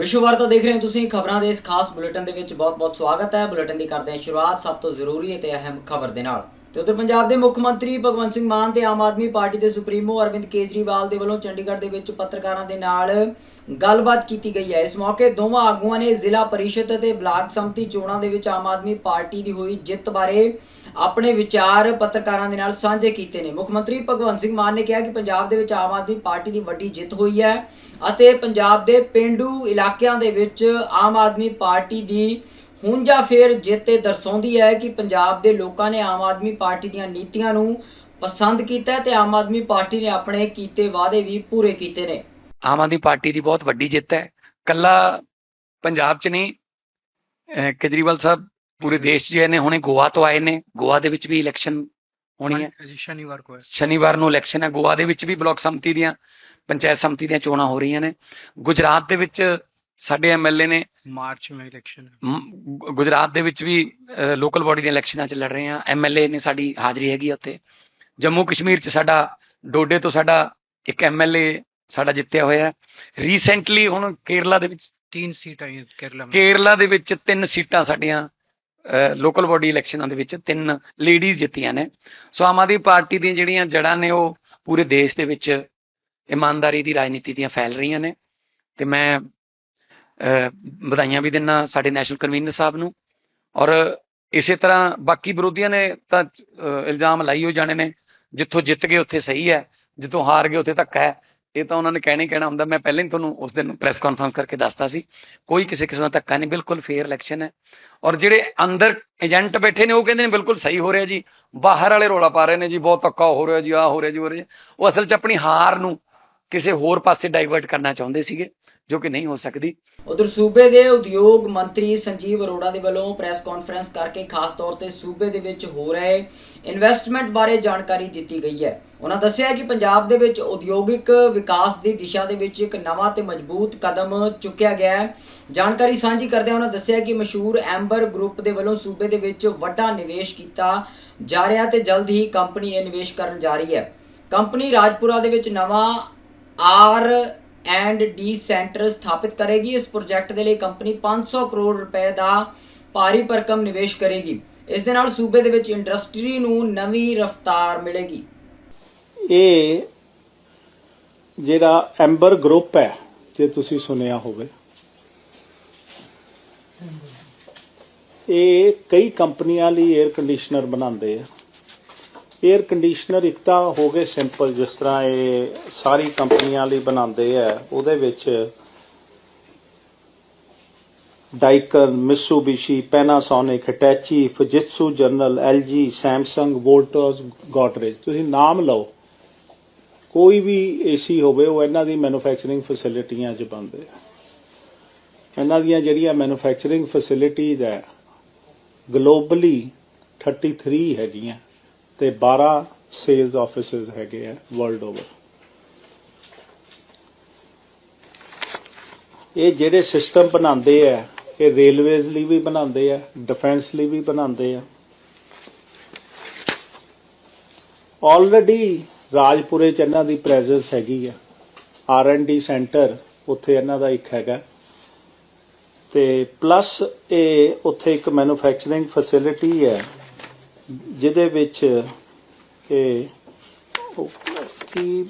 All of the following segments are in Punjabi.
ਵਿਸ਼ਵ ਵਾਰਤਾ ਦੇਖ ਰਹੇ ਹੋ ਤੁਸੀਂ ਖਬਰਾਂ ਦੇ ਇਸ ਖਾਸ ਬੁਲੇਟਿਨ ਦੇ ਵਿੱਚ ਬਹੁਤ-ਬਹੁਤ ਸਵਾਗਤ ਹੈ। ਬੁਲੇਟਿਨ ਦੀ ਕਰਦੇ ਹਾਂ ਸ਼ੁਰੂਆਤ ਸਭ ਤੋਂ ਜ਼ਰੂਰੀ ਅਤੇ ਅਹਿਮ ਖਬਰ ਦੇ ਨਾਲ। ਤੇ ਉਧਰ ਪੰਜਾਬ ਦੇ ਮੁੱਖ ਮੰਤਰੀ ਭਗਵੰਤ ਸਿੰਘ ਮਾਨ ਤੇ ਆਮ ਆਦਮੀ ਪਾਰਟੀ ਦੇ ਸੁਪਰੀਮੋ ਅਰਵਿੰਦ ਕੇਜਰੀਵਾਲ ਦੇ ਵੱਲੋਂ ਚੰਡੀਗੜ੍ਹ ਦੇ ਵਿੱਚ ਪੱਤਰਕਾਰਾਂ ਦੇ ਨਾਲ ਗੱਲਬਾਤ ਕੀਤੀ ਗਈ ਹੈ। ਇਸ ਮੌਕੇ ਦੋਵਾਂ ਆਗੂਆਂ ਨੇ ਜ਼ਿਲ੍ਹਾ ਪਰਿਸ਼ਦ ਅਤੇ ਬਲਾਕ ਸੰਮਤੀ ਚੋਣਾਂ ਦੇ ਵਿੱਚ ਆਮ ਆਦਮੀ ਪਾਰਟੀ ਦੀ ਹੋਈ ਜਿੱਤ ਬਾਰੇ ਆਪਣੇ ਵਿਚਾਰ ਪੱਤਰਕਾਰਾਂ ਦੇ ਨਾਲ ਸਾਂਝੇ ਕੀਤੇ ਨੇ। ਮੁੱਖ ਮੰਤਰੀ ਭਗਵੰਤ ਸਿੰਘ ਮਾਨ ਨੇ ਕਿਹਾ ਕਿ ਪੰਜਾਬ ਦੇ ਵਿੱਚ ਆਮ ਆਦਮੀ ਪਾਰਟੀ ਦੀ ਵੱਡੀ ਜਿੱਤ ਹੋਈ ਹੈ ਅਤੇ ਪੰਜਾਬ ਦੇ ਪਿੰਡੂ ਇਲਾਕਿਆਂ ਦੇ ਵਿੱਚ ਆਮ ਆਦਮੀ ਪਾਰਟੀ ਦੀ ਹੁਣ ਜਾਂ ਫਿਰ ਦਰਸਾਉਂਦੀ ਹੈ ਕਿ ਪੰਜਾਬ ਦੇ ਲੋਕਾਂ ਨੇ ਆਮ ਆਦਮੀ ਪਾਰਟੀ ਦੀਆਂ ਨੀਤੀਆਂ ਨੂੰ ਪਸੰਦ ਕੀਤਾ ਤੇ ਆਮ ਆਦਮੀ ਪਾਰਟੀ ਨੇ ਆਪਣੇ ਕੀਤੇ ਵਾਅਦੇ ਵੀ ਪੂਰੇ ਕੀਤੇ ਨੇ। ਆਮ ਆਦਮੀ ਪਾਰਟੀ ਦੀ ਬਹੁਤ ਵੱਡੀ ਜਿੱਤ ਹੈ। ਕੱਲਾ ਪੰਜਾਬ 'ਚ ਨਹੀਂ ਕੇਜਰੀਵਾਲ ਸਾਹਿਬ ਪੂਰੇ ਦੇਸ਼ 'ਚ ਨੇ ਹੁਣੇ ਗੋਆ ਤੋਂ ਆਏ ਨੇ ਗੋਆ ਦੇ ਵਿੱਚ ਵੀ ਇਲੈਕਸ਼ਨ ਹੋਣੀ ਹੈ। ਜੀ ਸ਼ਨੀਵਾਰ ਨੂੰ ਸ਼ਨੀਵਾਰ ਨੂੰ ਇਲੈਕਸ਼ਨ ਹੈ ਗੋਆ ਦੇ ਵਿੱਚ ਵੀ ਬਲਾਕ ਸੰਮਤੀ ਦੀਆਂ ਪੰਚਾਇਤ ਸੰਮਤੀ ਦੀਆਂ ਚੋਣਾਂ ਹੋ ਰਹੀਆਂ ਨੇ। ਗੁਜਰਾਤ ਦੇ ਵਿੱਚ ਸਾਡੇ ਐਮਐਲਏ ਨੇ ਮਾਰਚ ਵਿੱਚ ਇਲੈਕਸ਼ਨ ਗੁਜਰਾਤ ਦੇ ਵਿੱਚ ਵੀ ਲੋਕਲ ਬਾਡੀ ਦੀਆਂ ਇਲੈਕਸ਼ਨਾਂ 'ਚ ਲੜ ਰਹੇ ਆ ਐਮਐਲਏ ਨੇ ਸਾਡੀ ਹਾਜ਼ਰੀ ਹੈਗੀ ਉੱਥੇ। ਜੰਮੂ ਕਸ਼ਮੀਰ 'ਚ ਸਾਡਾ ਡੋਡੇ ਤੋਂ ਸਾਡਾ ਇੱਕ ਐਮਐਲਏ ਸਾਡਾ ਜਿੱਤਿਆ ਹੋਇਆ ਰੀਸੈਂਟਲੀ ਹੁਣ ਕੇਰਲਾ ਦੇ ਵਿੱਚ ਤਿੰਨ ਸੀਟਾਂ ਕੇਰਲਾ ਕੇਰਲਾ ਦੇ ਵਿੱਚ ਤਿੰਨ ਸੀਟਾਂ ਸਾਡੀਆਂ ਲੋਕਲ ਬਾਡੀ ਇਲੈਕਸ਼ਨਾਂ ਦੇ ਵਿੱਚ ਤਿੰਨ ਲੇਡੀਜ਼ ਜਿੱਤੀਆਂ ਨੇ। ਸੋ ਆਮ ਆਦਮੀ ਪਾਰਟੀ ਦੀਆਂ ਜਿਹੜੀਆਂ ਜੜਾਂ ਨੇ ਉਹ ਪੂਰੇ ਦੇਸ਼ ਦੇ ਵਿੱਚ ਇਮਾਨਦਾਰੀ ਦੀ ਰਾਜਨੀਤੀ ਦੀਆਂ ਫੈਲ ਰਹੀਆਂ ਨੇ। ਤੇ ਮੈਂ ਅਹ, ਵਧਾਈਆਂ ਵੀ ਦਿੰਨਾ ਸਾਡੇ ਨੈਸ਼ਨਲ ਕਨਵੀਨਰ ਸਾਹਿਬ ਨੂੰ। ਔਰ ਇਸੇ ਤਰ੍ਹਾਂ ਬਾਕੀ ਵਿਰੋਧੀਆਂ ਨੇ ਤਾਂ ਇਲਜ਼ਾਮ ਲਾਈ ਹੋ ਜਾਣੇ ਨੇ ਜਿੱਥੋਂ ਜਿੱਤ ਗਏ ਉੱਥੇ ਸਹੀ ਹੈ ਜਿੱਥੋਂ ਹਾਰ ਗਏ ਉੱਥੇ ਧੱਕਾ ਹੈ। ਇਹ ਤਾਂ ਉਹਨਾਂ ਨੇ ਕਹਿਣਾ ਹੀ ਕਹਿਣਾ ਹੁੰਦਾ। ਮੈਂ ਪਹਿਲਾਂ ਹੀ ਤੁਹਾਨੂੰ ਉਸ ਦਿਨ ਪ੍ਰੈਸ ਕਾਨਫਰੰਸ ਕਰਕੇ ਦੱਸਤਾ ਸੀ। ਕੋਈ ਕਿਸੇ ਕਿਸਮ ਦਾ ਧੱਕਾ ਨਹੀਂ, ਬਿਲਕੁਲ ਫੇਅਰ ਇਲੈਕਸ਼ਨ ਹੈ। ਔਰ ਜਿਹੜੇ ਅੰਦਰ ਏਜੰਟ ਬੈਠੇ ਨੇ, ਉਹ ਕਹਿੰਦੇ ਨੇ, ਬਿਲਕੁਲ ਸਹੀ ਹੋ ਰਿਹਾ ਜੀ। ਬਾਹਰ ਵਾਲੇ ਰੋਲਾ ਪਾ ਰਹੇ ਨੇ ਜੀ, ਬਹੁਤ ਧੱਕਾ ਹੋ ਰਿਹਾ ਜੀ ਆ ਹੋ ਰਿਹਾ ਜੀ ਹੋ ਰਿਹਾ ਜੀ। ਉਹ ਅਸਲ 'ਚ ਆਪਣੀ ਹਾਰ ਨੂੰ ਕਿਸੇ ਹੋਰ ਪਾਸੇ ਡਾਈਵਰਟ ਕਰਨਾ ਚਾਹੁੰਦੇ ਸੀਗੇ। ਜੋ ਕਿ ਨਹੀਂ ਹੋ ਸਕਦੀ। ਉਧਰ ਸੂਬੇ ਦੇ ਉਦਯੋਗ ਮੰਤਰੀ ਸੰਜੀਵ ਅਰੋੜਾ ਦੇ ਵੱਲੋਂ ਪ੍ਰੈਸ ਕਾਨਫਰੰਸ ਕਰਕੇ ਖਾਸ ਤੌਰ ਤੇ ਸੂਬੇ ਦੇ ਵਿੱਚ ਹੋ ਰਹੇ ਇਨਵੈਸਟਮੈਂਟ ਬਾਰੇ ਜਾਣਕਾਰੀ ਦਿੱਤੀ ਗਈ ਹੈ। ਉਹਨਾਂ ਦੱਸਿਆ ਕਿ ਪੰਜਾਬ ਦੇ ਵਿੱਚ ਉਦਯੋਗਿਕ ਵਿਕਾਸ ਦੀ ਦਿਸ਼ਾ ਦੇ ਵਿੱਚ ਇੱਕ ਨਵਾਂ ਤੇ ਮਜ਼ਬੂਤ ਕਦਮ ਚੁੱਕਿਆ ਗਿਆ ਹੈ। ਜਾਣਕਾਰੀ ਸਾਂਝੀ ਕਰਦਿਆਂ ਉਹਨਾਂ ਦੱਸਿਆ ਕਿ ਮਸ਼ਹੂਰ ਐਂਬਰ ਗਰੁੱਪ ਦੇ ਵੱਲੋਂ ਸੂਬੇ ਦੇ ਵਿੱਚ ਵੱਡਾ ਨਿਵੇਸ਼ ਕੀਤਾ ਜਾ ਰਿਹਾ ਤੇ ਜਲਦ ਹੀ ਕੰਪਨੀ ਇਹ ਨਿਵੇਸ਼ ਕਰਨ ਜਾ ਰਹੀ ਹੈ। ਕੰਪਨੀ ਰਾਜਪੁਰਾ ਦੇ ਵਿੱਚ ਨਵਾਂ ਆਰ ਐਂਡ ਡੀ ਸੈਂਟਰ ਸਥਾਪਿਤ ਕਰੇਗੀ। ਇਸ ਪ੍ਰੋਜੈਕਟ ਦੇ ਲਈ ਕੰਪਨੀ 500 ਕਰੋੜ ਰੁਪਏ ਦਾ ਭਾਰੀ ਭਰਕਮ ਨਿਵੇਸ਼ ਕਰੇਗੀ। ਇਸ ਦੇ ਨਾਲ ਸੂਬੇ ਦੇ ਵਿੱਚ ਇੰਡਸਟਰੀ ਨੂੰ ਨਵੀਂ ਰਫ਼ਤਾਰ ਮਿਲੇਗੀ। ਇਹ ਜਿਹੜਾ ਐਂਬਰ ਗਰੁੱਪ ਹੈ, ਜੇ ਤੁਸੀਂ ਸੁਣਿਆ ਹੋਵੇ, ਇਹ ਕਈ ਕੰਪਨੀਆਂ ਲਈ 에ਅਰ ਕੰਡੀਸ਼ਨਰ ਬਣਾਉਂਦੇ ਆ। 에ਅਰ ਕੰਡੀਸ਼ਨਰ ਇੱਕ ਤਾਂ ਹੋ ਗਏ ਸਿੰਪਲ ਜਿਸ ਤਰ੍ਹਾਂ ਇਹ ਸਾਰੀ ਕੰਪਨੀਆਂ ਲਈ ਬਣਾਉਂਦੇ ਆ, ਉਹਦੇ ਵਿੱਚ Daikin Mitsubishi Panasonic Hitachi Fujitsu General LG Samsung Voltas Godrej ਤੁਸੀਂ ਨਾਮ ਲਓ। ਕੋਈ ਵੀ ਏਸੀ ਹੋਵੇ, ਉਹ ਇਹਨਾਂ ਦੀ ਮੈਨੂਫੈਕਚਰਿੰਗ ਫੈਸਿਲਿਟੀਆਂ 'ਚ ਬਣਦੇ ਆ। ਇਹਨਾਂ ਦੀਆਂ ਜਿਹੜੀਆਂ ਮੈਨੂਫੈਕਚਰਿੰਗ ਫੈਸਿਲਿਟੀਜ਼ ਹੈ ਗਲੋਬਲੀ 33 ਹੈਗੀਆਂ। ਤੇ 12 ਸੇਲਸ ਆਫਿਸਿਸ ਹੈਗੇ ਆ ਵਰਲਡ ਓਵਰ ਇਹ ਜਿਹੜੇ ਸਿਸਟਮ ਬਣਾਉਂਦੇ ਆ, ਇਹ ਰੇਲਵੇਜ਼ ਲਈ ਵੀ ਬਣਾਉਂਦੇ ਆ ਡਿਫੈਂਸ ਲਈ ਵੀ ਬਣਾਉਂਦੇ ਆ। ਆਲਰੇਡੀ ਰਾਜਪੁਰੇ ਚ ਇਹਨਾਂ ਦੀ ਪ੍ਰੈਜ਼ੈਂਸ ਹੈਗੀ ਆ। ਆਰ ਐਂਡ ਡੀ ਸੈਂਟਰ ਉੱਥੇ ਇਹਨਾਂ ਦਾ ਇੱਕ ਹੈਗਾ। ਤੇ ਪਲੱਸ ਇਹ ਉੱਥੇ ਇੱਕ ਮੈਨੂਫੈਕਚਰਿੰਗ ਫੈਸਿਲਿਟੀ ਹੈ ਜਿਹਦੇ ਵਿੱਚ ਇਹ ਕੀ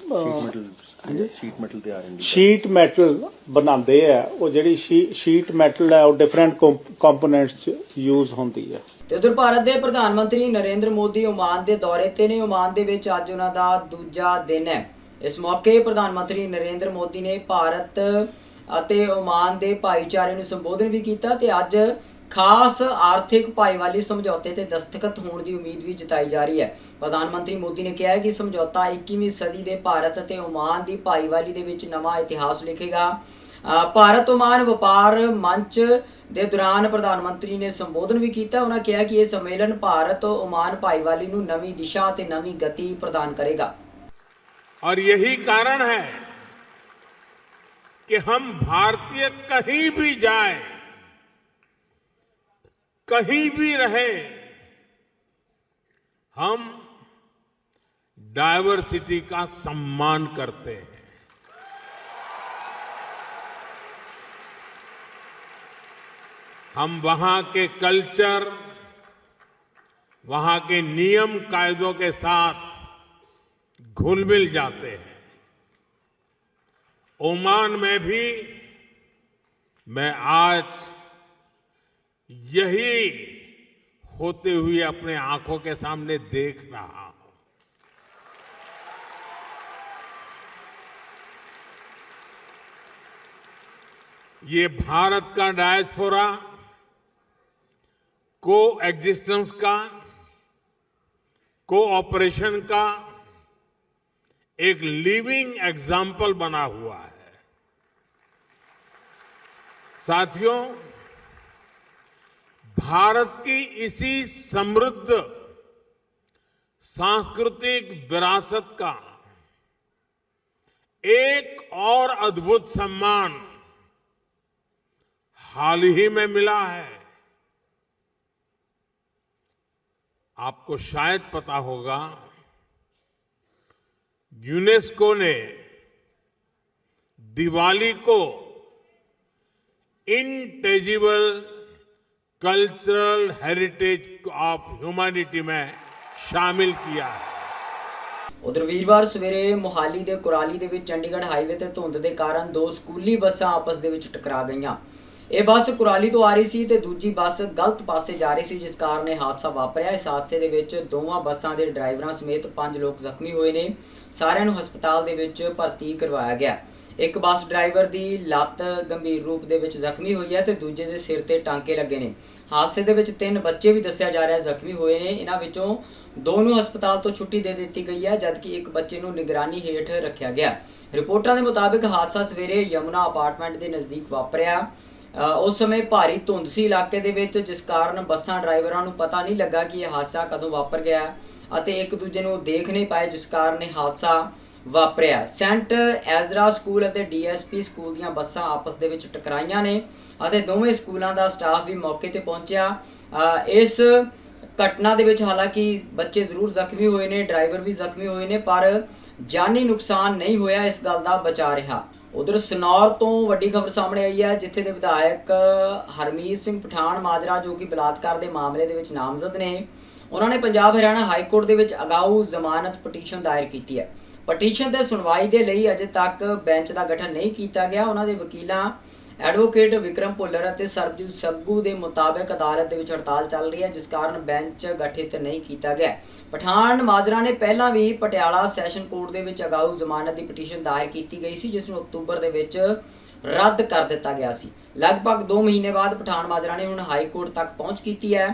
ਸ਼ੀਟ ਮੈਟਲ ਤੇ ਆ ਰਹੇ ਸ਼ੀਟ ਮੈਟਲ ਬਣਾਉਂਦੇ ਆ ਉਹ ਜਿਹੜੀ ਸ਼ੀਟ ਮੈਟਲ ਹੈ ਉਹ ਡਿਫਰੈਂਟ ਕੰਪੋਨੈਂਟਸ ਚ ਯੂਜ਼ ਹੁੰਦੀ ਹੈ। ਤੇ ਉਧਰ ਭਾਰਤ ਦੇ ਪ੍ਰਧਾਨ ਮੰਤਰੀ ਨਰਿੰਦਰ ਮੋਦੀ ਓਮਾਨ ਦੇ ਦੌਰੇ ਤੇ ਨੇ। ਓਮਾਨ ਦੇ ਵਿੱਚ ਅੱਜ ਉਹਨਾਂ ਦਾ ਦੂਜਾ ਦਿਨ ਹੈ। ਇਸ ਮੌਕੇ ਪ੍ਰਧਾਨ ਮੰਤਰੀ ਨਰਿੰਦਰ ਮੋਦੀ ਨੇ ਭਾਰਤ ਅਤੇ ਓਮਾਨ ਦੇ ਭਾਈਚਾਰੇ ਨੂੰ ਸੰਬੋਧਨ ਵੀ ਕੀਤਾ ਤੇ ਅੱਜ ਖਾਸ ਆਰਥਿਕ ਭਾਈਵਾਲੀ ਸਮਝੌਤੇ ਤੇ ਦਸਤਖਤ ਹੋਣ ਦੀ ਉਮੀਦ ਵੀ ਜਤਾਈ ਜਾ ਰਹੀ ਹੈ ਪ੍ਰਧਾਨ ਮੰਤਰੀ ਮੋਦੀ ਨੇ ਕਿਹਾ ਹੈ ਕਿ ਸਮਝੌਤਾ 21ਵੀਂ ਸਦੀ ਦੇ ਭਾਰਤ ਅਤੇ ਓਮਾਨ ਦੀ ਭਾਈਵਾਲੀ ਦੇ ਵਿੱਚ ਨਵਾਂ ਇਤਿਹਾਸ ਲਿਖੇਗਾ ਅ, ਭਾਰਤ ਓਮਾਨ ਵਪਾਰ ਮੰਚ ਦੇ ਦੌਰਾਨ ਪ੍ਰਧਾਨ ਮੰਤਰੀ ਨੇ ਸੰਬੋਧਨ ਵੀ ਕੀਤਾ ਉਹਨਾਂ ਕਿਹਾ ਕਿ ਇਹ ਸੰਮੇਲਨ ਭਾਰਤ ਓਮਾਨ ਭਾਈਵਾਲੀ ਨੂੰ ਨਵੀਂ ਦਿਸ਼ਾ ਤੇ ਨਵੀਂ ਗਤੀ ਪ੍ਰਦਾਨ ਕਰੇਗਾ और यही कारण है कि हम भारतीय कहीं भी जाए कहीं भी रहे, हम डायवर्सिटी का सम्मान करते हैं। हम वहाँ के कल्चर वहाँ के नियम कायदों के साथ घुल मिल जाते हैं। ओमान में भी मैं आज यही होते हुए अपने आँखों के सामने देख रहा हूँ। ये भारत का डायस्पोरा को एग्जिस्टेंस का कोऑपरेशन का एक लिविंग एग्ज़ाम्पल बना हुआ है। साथियों भारत की इसी समृद्ध सांस्कृतिक विरासत का एक और अद्भुत सम्मान हाल ही में मिला है। आपको शायद पता होगा, यूनेस्को ने दिवाली को intangible cultural heritage of humanity में शामिल किया है ਉਧਰ ਵੀਰਵਾਰ ਸਵੇਰੇ ਮੁਹਾਲੀ ਦੇ ਕੁਰਾਲੀ ਦੇ ਵਿੱਚ ਚੰਡੀਗੜ੍ਹ ਹਾਈਵੇ ਤੇ ਧੁੰਦ ਦੇ ਕਾਰਨ ਦੋ ਸਕੂਲੀ ਬੱਸਾਂ ਆਪਸ ਦੇ ਵਿੱਚ ਟਕਰਾ ਗਈਆਂ ਇਹ ਬੱਸ ਕੁਰਾਲੀ ਤੋਂ ਆ ਰਹੀ ਸੀ ਤੇ ਦੂਜੀ ਬੱਸ ਗਲਤ ਪਾਸੇ ਜਾ ਰਹੀ ਸੀ ਜਿਸ ਕਾਰਨ ਇਹ ਹਾਦਸਾ ਵਾਪਰਿਆ ਇਸ ਹਾਦਸੇ ਦੇ ਵਿੱਚ ਦੋਵਾਂ ਬੱਸਾਂ ਦੇ ਡਰਾਈਵਰਾਂ ਸਮੇਤ ਪੰਜ ਲੋਕ ਜ਼ਖਮੀ ਹੋਏ ਨੇ ਸਾਰਿਆਂ ਨੂੰ ਹਸਪਤਾਲ ਦੇ ਵਿੱਚ ਭਰਤੀ ਕਰਵਾਇਆ ਗਿਆ ਇੱਕ ਬੱਸ ਡਰਾਈਵਰ ਦੀ ਲੱਤ ਗੰਭੀਰ ਰੂਪ ਦੇ ਵਿੱਚ ਜ਼ਖਮੀ ਹੋਈ ਹੈ ਤੇ ਦੂਜੇ ਦੇ ਸਿਰ ਤੇ ਟਾਂਕੇ ਲੱਗੇ ਨੇ। ਹਾਦਸੇ ਦੇ ਵਿੱਚ ਤਿੰਨ ਬੱਚੇ ਵੀ ਦੱਸਿਆ ਜਾ ਰਿਹਾ ਜ਼ਖਮੀ ਹੋਏ ਨੇ। ਇਹਨਾਂ ਵਿੱਚੋਂ ਦੋ ਨੂੰ ਹਸਪਤਾਲ ਤੋਂ ਛੁੱਟੀ ਦੇ ਦਿੱਤੀ ਗਈ ਹੈ, ਜਦਕਿ ਇੱਕ ਬੱਚੇ ਨੂੰ ਨਿਗਰਾਨੀ ਹੇਠ ਰੱਖਿਆ ਗਿਆ। ਰਿਪੋਰਟਾਂ ਦੇ ਮੁਤਾਬਿਕ ਹਾਦਸਾ ਸਵੇਰੇ ਯਮੁਨਾ ਅਪਾਰਟਮੈਂਟ ਦੇ ਨਜ਼ਦੀਕ ਵਾਪਰਿਆ। ਉਸ ਸਮੇਂ ਭਾਰੀ ਧੁੰਦ ਸੀ ਇਲਾਕੇ ਦੇ ਵਿੱਚ, ਜਿਸ ਕਾਰਨ ਬੱਸਾਂ ਡਰਾਈਵਰਾਂ ਨੂੰ ਪਤਾ ਨਹੀਂ ਲੱਗਾ ਕਿ ਇਹ ਹਾਦਸਾ ਕਦੋਂ ਵਾਪਰ ਗਿਆ ਅਤੇ ਇੱਕ ਦੂਜੇ ਨੂੰ ਦੇਖ ਨਹੀਂ ਪਾਏ, ਜਿਸ ਕਾਰਨ ਇਹ ਹਾਦਸਾ ਵਾਪਰਿਆ। ਸੈਂਟ ਐਜ਼ਰਾ ਸਕੂਲ ਅਤੇ ਡੀਐਸਪੀ ਸਕੂਲ ਦੀਆਂ ਬੱਸਾਂ ਆਪਸ ਦੇ ਵਿੱਚ ਟਕਰਾਈਆਂ ਨੇ ਅਤੇ ਦੋਵੇਂ ਸਕੂਲਾਂ ਦਾ ਸਟਾਫ ਵੀ ਮੌਕੇ ਤੇ ਪਹੁੰਚਿਆ। ਇਸ ਘਟਨਾ ਦੇ ਵਿੱਚ ਹਾਲਾਂਕਿ ਬੱਚੇ ਜ਼ਰੂਰ ਜ਼ਖਮੀ ਹੋਏ ਨੇ, ਡਰਾਈਵਰ ਵੀ ਜ਼ਖਮੀ ਹੋਏ ਨੇ, ਪਰ ਜਾਨੀ ਨੁਕਸਾਨ ਨਹੀਂ ਹੋਇਆ, ਇਸ ਗੱਲ ਦਾ ਬਚਾ ਰਿਹਾ। ਉਧਰ ਸਨੌਰ ਤੋਂ ਵੱਡੀ ਖਬਰ ਸਾਹਮਣੇ ਆਈ ਹੈ, ਜਿੱਥੇ ਦੇ ਵਿਧਾਇਕ ਹਰਮੀਤ ਸਿੰਘ ਪਠਾਨ ਮਾਜਰਾ, ਜੋ ਕਿ ਬਲਾਤਕਾਰ ਦੇ ਮਾਮਲੇ ਦੇ ਵਿੱਚ ਨਾਮਜ਼ਦ ਨੇ, ਉਹਨਾਂ ਨੇ ਪੰਜਾਬ ਹਰਿਆਣਾ ਹਾਈ ਕੋਰਟ ਦੇ ਵਿੱਚ ਅਗਾਊ ਜ਼ਮਾਨਤ ਪਟੀਸ਼ਨ ਦਾਇਰ ਕੀਤੀ ਹੈ। ਪਟੀਸ਼ਨ ਤੇ ਸੁਣਵਾਈ ਦੇ ਲਈ ਅਜੇ ਤੱਕ ਬੈਂਚ ਦਾ ਗਠਨ ਨਹੀਂ ਕੀਤਾ ਗਿਆ। ਉਹਨਾਂ ਦੇ ਵਕੀਲਾਂ ਐਡਵੋਕੇਟ ਵਿਕਰਮ ਭੁੱਲਰ ਅਤੇ ਸਰਬਜੀਤ ਸੱਗੂ ਦੇ ਮੁਤਾਬਕ ਅਦਾਲਤ ਦੇ ਵਿੱਚ ਹੜਤਾਲ ਚੱਲ ਰਹੀ ਹੈ, ਜਿਸ ਕਾਰਨ ਬੈਂਚ ਗਠਿਤ ਨਹੀਂ ਕੀਤਾ ਗਿਆ। ਪਠਾਨ ਮਾਜਰਾ ਨੇ ਪਹਿਲਾਂ ਵੀ ਪਟਿਆਲਾ ਸੈਸ਼ਨ ਕੋਰਟ ਦੇ ਵਿੱਚ ਅਗਾਊ ਜ਼ਮਾਨਤ ਦੀ ਪਟੀਸ਼ਨ ਦਾਇਰ ਕੀਤੀ ਗਈ ਸੀ, ਜਿਸ ਨੂੰ ਅਕਤੂਬਰ ਦੇ ਵਿੱਚ ਰੱਦ ਕਰ ਦਿੱਤਾ ਗਿਆ ਸੀ। ਲਗਭਗ 2 ਮਹੀਨੇ ਬਾਅਦ ਪਠਾਨ ਮਾਜਰਾ ਨੇ ਹੁਣ ਹਾਈ ਕੋਰਟ ਤੱਕ ਪਹੁੰਚ ਕੀਤੀ ਹੈ।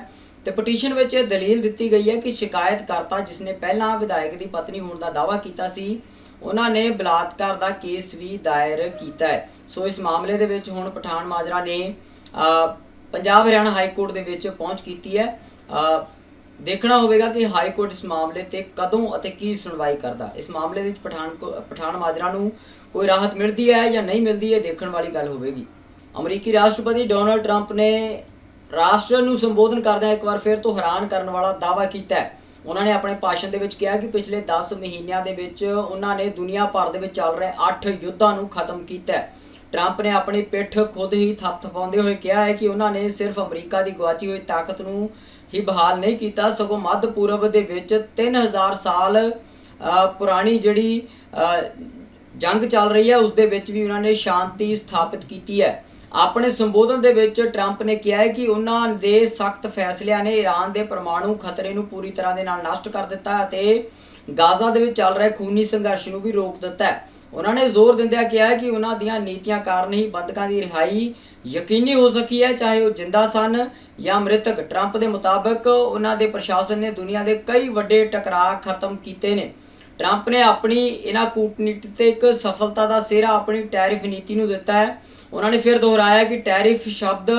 ਤੇ ਪਟੀਸ਼ਨ ਵਿੱਚ ਇਹ ਦਲੀਲ ਦਿੱਤੀ ਗਈ ਹੈ ਕਿ ਸ਼ਿਕਾਇਤਕਰਤਾ, ਜਿਸ ਨੇ ਪਹਿਲਾਂ ਵਿਧਾਇਕ ਦੀ ਪਤਨੀ ਹੋਣ ਦਾ ਦਾਅਵਾ ਕੀਤਾ ਸੀ, ਉਹਨਾਂ ਨੇ ਬਲਾਤਕਾਰ ਦਾ ਕੇਸ ਵੀ ਦਾਇਰ ਕੀਤਾ ਹੈ। ਸੋ ਇਸ ਮਾਮਲੇ ਦੇ ਵਿੱਚ ਹੁਣ ਪਠਾਨ ਮਾਜਰਾ ਨੇ ਪੰਜਾਬ ਹਰਿਆਣਾ ਹਾਈ ਕੋਰਟ ਦੇ ਵਿੱਚ ਪਹੁੰਚ ਕੀਤੀ ਹੈ। ਦੇਖਣਾ ਹੋਵੇਗਾ ਕਿ ਹਾਈ ਕੋਰਟ ਇਸ ਮਾਮਲੇ ਤੇ ਕਦੋਂ ਅਤੇ ਕੀ ਸੁਣਵਾਈ ਕਰਦਾ। ਇਸ ਮਾਮਲੇ ਵਿੱਚ ਪਠਾਨ ਕੋ- ਪਠਾਨ ਮਾਜਰਾ ਨੂੰ ਕੋਈ ਰਾਹਤ ਮਿਲਦੀ ਹੈ ਜਾਂ ਨਹੀਂ ਮਿਲਦੀ ਹੈ ਦੇਖਣ ਵਾਲੀ ਗੱਲ ਹੋਵੇਗੀ। ਅਮਰੀਕੀ ਰਾਸ਼ਟਰਪਤੀ ਡੋਨਲਡ ਟਰੰਪ ਨੇ ਰਾਸ਼ਟਰ ਨੂੰ ਸੰਬੋਧਨ ਕਰਦਿਆਂ ਇੱਕ ਵਾਰ ਫਿਰ ਤੋਂ ਹੈਰਾਨ ਕਰਨ ਵਾਲਾ ਦਾਅਵਾ ਕੀਤਾ ਹੈ। ਉਹਨਾਂ ਨੇ ਆਪਣੇ ਭਾਸ਼ਣ ਦੇ ਵਿੱਚ ਕਿਹਾ ਕਿ ਪਿਛਲੇ 10 ਮਹੀਨਿਆਂ ਦੇ ਵਿੱਚ ਉਹਨਾਂ ਨੇ ਦੁਨੀਆ ਭਰ ਦੇ ਵਿੱਚ ਚੱਲ ਰਹੇ 8 ਯੁੱਧਾਂ ਨੂੰ ਖਤਮ ਕੀਤਾ ਹੈ। ਟਰੰਪ ਨੇ ਆਪਣੀ ਪਿੱਠ ਖੁਦ ਹੀ ਥਪਥਪਾਉਂਦੇ ਹੋਏ ਕਿਹਾ ਹੈ ਕਿ ਉਹਨਾਂ ਨੇ ਸਿਰਫ ਅਮਰੀਕਾ ਦੀ ਗੁਆਚੀ ਹੋਈ ਤਾਕਤ ਨੂੰ ਹੀ ਬਹਾਲ ਨਹੀਂ ਕੀਤਾ, ਸਗੋਂ ਮੱਧ ਪੂਰਬ ਦੇ ਵਿੱਚ 3000 ਸਾਲ ਪੁਰਾਣੀ ਜਿਹੜੀ ਜੰਗ ਚੱਲ ਰਹੀ ਹੈ, ਉਸ ਦੇ ਵਿੱਚ ਵੀ ਉਹਨਾਂ ਨੇ ਸ਼ਾਂਤੀ ਸਥਾਪਿਤ ਕੀਤੀ ਹੈ। ਆਪਣੇ ਸੰਬੋਧਨ ਦੇ ਵਿੱਚ ਟਰੰਪ ਨੇ ਕਿਹਾ ਹੈ ਕਿ ਉਹਨਾਂ ਦੇ ਸਖਤ ਫੈਸਲਿਆਂ ਨੇ ਈਰਾਨ ਦੇ ਪਰਮਾਣੂ ਖਤਰੇ ਨੂੰ ਪੂਰੀ ਤਰ੍ਹਾਂ ਦੇ ਨਾਲ ਨਸ਼ਟ ਕਰ ਦਿੱਤਾ ਅਤੇ ਗਾਜ਼ਾ ਦੇ ਵਿੱਚ ਚੱਲ ਰਹੇ ਖੂਨੀ ਸੰਘਰਸ਼ ਨੂੰ ਵੀ ਰੋਕ ਦਿੱਤਾ ਹੈ। ਉਹਨਾਂ ਨੇ ਜ਼ੋਰ ਦਿੰਦਿਆਂ ਕਿਹਾ ਕਿ ਉਹਨਾਂ ਦੀਆਂ ਨੀਤੀਆਂ ਕਾਰਨ ਹੀ ਬੰਦਕਾਂ ਦੀ ਰਿਹਾਈ ਯਕੀਨੀ ਹੋ ਸਕੀ ਹੈ, ਚਾਹੇ ਉਹ ਜਿੰਦਾ ਸਨ ਜਾਂ ਮ੍ਰਿਤਕ। ਟਰੰਪ ਦੇ ਮੁਤਾਬਕ ਉਹਨਾਂ ਦੇ ਪ੍ਰਸ਼ਾਸਨ ਨੇ ਦੁਨੀਆ ਦੇ ਕਈ ਵੱਡੇ ਟਕਰਾਅ ਖਤਮ ਕੀਤੇ ਨੇ। ਟਰੰਪ ਨੇ ਆਪਣੀ ਇਹਨਾਂ ਕੂਟਨੀਤਿਕ ਸਫਲਤਾ ਦਾ ਸਿਹਰਾ ਆਪਣੀ ਟੈਰਿਫ ਨੀਤੀ ਨੂੰ ਦਿੱਤਾ ਹੈ। ਉਹਨਾਂ ਨੇ ਫਿਰ ਦੁਹਰਾਇਆ ਕਿ ਟੈਰਿਫ ਸ਼ਬਦ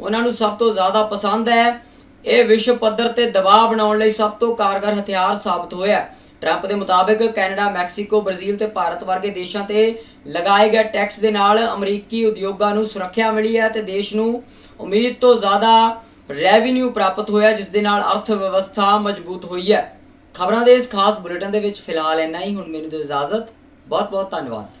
ਉਹਨਾਂ ਨੂੰ ਸਭ ਤੋਂ ਜ਼ਿਆਦਾ ਪਸੰਦ ਹੈ। ਇਹ ਵਿਸ਼ਵ ਪੱਧਰ ਤੇ ਦਬਾਅ ਬਣਾਉਣ ਲਈ ਸਭ ਤੋਂ ਕਾਰਗਰ ਹਥਿਆਰ ਸਾਬਤ ਹੋਇਆ ਟਰੰਪ ਦੇ ਮੁਤਾਬਕ ਕੈਨੇਡਾ, ਮੈਕਸੀਕੋ, ਬ੍ਰਾਜ਼ੀਲ ਤੇ ਭਾਰਤ ਵਰਗੇ ਦੇਸ਼ਾਂ ਤੇ ਲਗਾਏ ਗਏ ਟੈਕਸ ਦੇ ਨਾਲ ਅਮਰੀਕੀ ਉਦਯੋਗਾਂ ਨੂੰ ਸੁਰੱਖਿਆ ਮਿਲੀ ਹੈ ਤੇ ਦੇਸ਼ ਨੂੰ ਉਮੀਦ ਤੋਂ ਜ਼ਿਆਦਾ ਰੈਵਨਿਊ ਪ੍ਰਾਪਤ ਹੋਇਆ ਜਿਸ ਦੇ ਨਾਲ ਅਰਥ ਵਿਵਸਥਾ ਮਜ਼ਬੂਤ ਹੋਈ ਹੈ। ਖਬਰਾਂ ਦੇ ਇਸ ਖਾਸ ਬੁਲੇਟਿਨ ਦੇ ਵਿੱਚ ਫਿਲਹਾਲ ਇੰਨਾ ਹੀ। ਹੁਣ ਮੈਨੂੰ ਦਿਓ ਇਜਾਜ਼ਤ। ਬਹੁਤ ਬਹੁਤ ਧੰਨਵਾਦ।